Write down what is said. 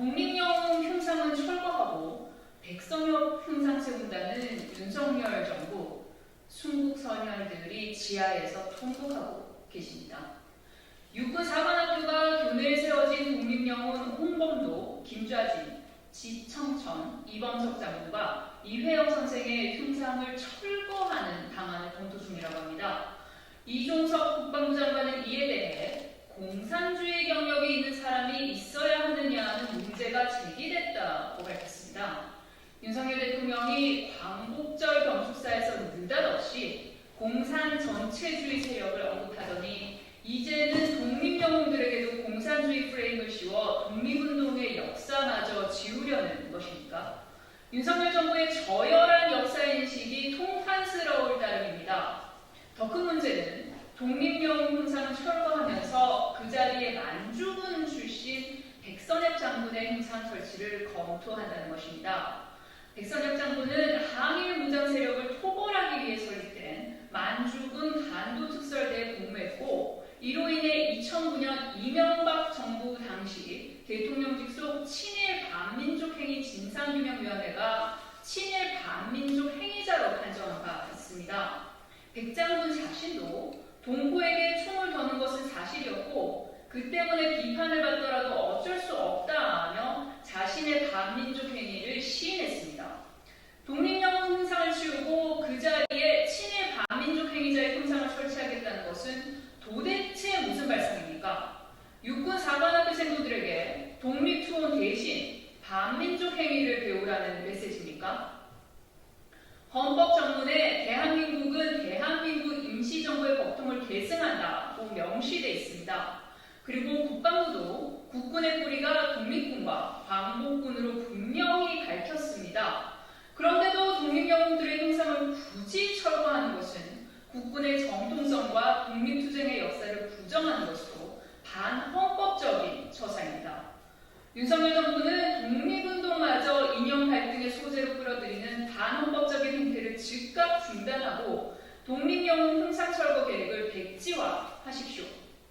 독립영웅 흉상은 철거하고 백성엽 흉상 세운다는 윤석열 정부 순국 선열들이 지하에서 통곡하고 계십니다. 육군 사관학교가 교내에 세워진 독립영웅 홍범도, 김좌진, 지청천, 이범석 장군과 이회영 선생의 흉상을 철거하는 방안을 검토 중이라고 합니다. 이종석 국방부 장관은 이에 대해 공산주의 경력이 있는 사람이 있어야 하느냐는 문제가 제기됐다고 밝혔습니다. 윤석열 대통령이 광복절 경축사에서 느닷없이 공산 전체주의 세력을 언급하더니 이제는 독립영웅들에게도 공산주의 프레임을 씌워 독립운동의 역사마저 지우려는 것입니까? 윤석열 정부의 저열한 역사인식이 통탄스러울 따름입니다. 더 큰 문제는 독립영웅 흉상을 철거하면서 그 자리에 만주군 출신 백선엽 장군의 흉상 설치를 검토한다는 것입니다. 백선엽 장군은 항일 무장 세력을 토벌하기 위해 설립된 만주군 간도특설대에 복무했고 이로 인해 2009년 이명박 정부 당시 대통령직 속 친일 반민족 행위 진상규명위원회가 친일 반민족 행위자로 판정한 바 있습니다. 백 장군 자신도 동포에게 총을 거는 것은 사실이었고 그 때문에 비판을 받더라도 어쩔 수 없다며 자신의 반민족 행위를 시인했습니다. 독립영웅 흉상을 치우고 그 자리에 친일 반민족 행위자의 흉상을 설치하겠다는 것은 도대체 무슨 발상입니까? 육군 사관학교 생도들에게 독립투혼 대신 반민족 행위를 배우라는 메시지입니까? 헌법 정문에 대한민국은 대한민국 임시정부의 법통을 계승한다고 명시돼 있습니다. 그리고 국방부도 국군의 뿌리가 독립군과 광복군으로 분명히 밝혔습니다. 독립영웅들의 형상을 굳이 철거하는 것은 국군의 정통성과 독립투쟁의 역사를 부정하는 것으로 반헌법적인 처사입니다. 윤석열 정부는 독립운동마저 이념 갈등의 소재로 끌어들이는 반헌법적인 행태를 즉각 중단하고 독립영웅 흉상 철거 계획을 백지화하십시오.